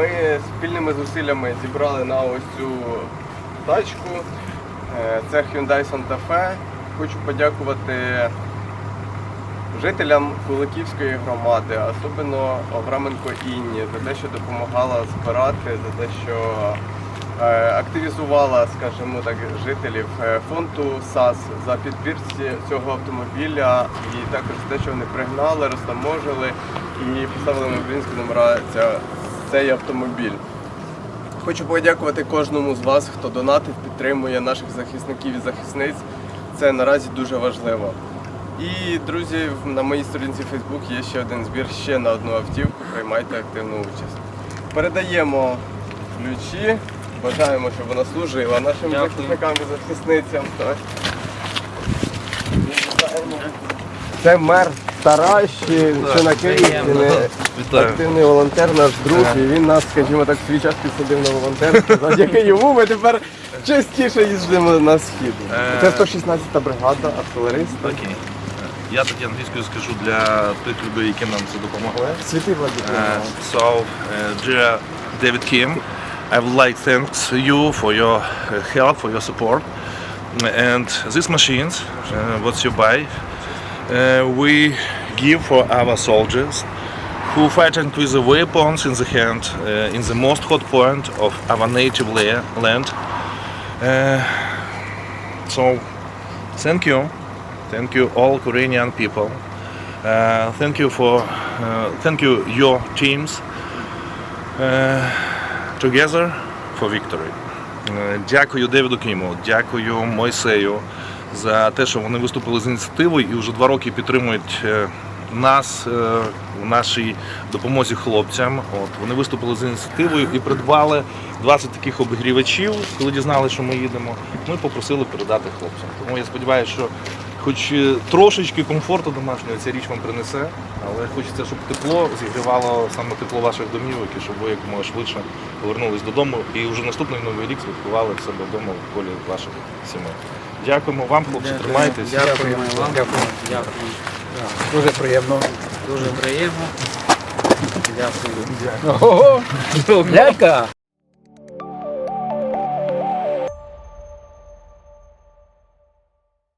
Ми спільними зусиллями зібрали на ось цю тачку. Е, Це Hyundai Santa Fe. Хочу подякувати жителям Куликівської громади, особливо Авраменко Інні, за те, що допомагала збирати, за те, що е, активізувала, скажімо так, жителів е, фонду САС за підбір цього автомобіля і також за те, що вони пригнали, розтаможили і поставили на українські номера ця- цей автомобіль. Хочу подякувати кожному з вас, хто донатив, підтримує наших захисників і захисниць. Це наразі дуже важливо. І друзі, на моїй сторінці Facebook є ще один збір ще на одну автівку. Приймайте активну участь. Передаємо ключі. Бажаємо, щоб вона служила нашим Дякую. захисникам і захисницям. Так. Це мер Таращі, це на Київщині. Активний волонтер, наш друг, і він нас, скажімо так, свій час підсадив на волонтерство. Завдяки йому ми тепер частіше їздимо на схід. Е. Це 116-та бригада, артилерист. Окей. Я тоді англійською скажу для тих людей, які нам це допомогли. Світи Владимир. So, dear David Kim, I would like to thank you for your uh, help, for your support. And these machines, uh, what you buy, we give for our soldiers who fighting with the weapons in the hand uh, in the most hot point of our native la- land. Uh, so, thank you, thank you all Ukrainian people. Uh, thank you for uh, thank you your teams uh, together for victory. Е, Дякую Девіду Кіму, дякую Мойсею За те, що вони виступили з ініціативою і вже два роки підтримують е, нас е, в нашій допомозі хлопцям. От вони виступили з ініціативою і придбали 20 таких обігрівачів. Коли дізналися, що ми їдемо, ми попросили передати хлопцям. Тому я сподіваюся, що хоч е, трошечки комфорту домашнього ця річ вам принесе, але хочеться, щоб тепло зігрівало саме тепло ваших домівок, і щоб ви якомога швидше повернулись додому і вже наступний новий рік святкували в себе вдома в колі ваших сімей. Дякуємо вам, хлопці, тримайтесь. Дякуємо вам. Дякую. Дякую. Дуже приємно. Дуже приємно. Дякую. Ого! Лялька!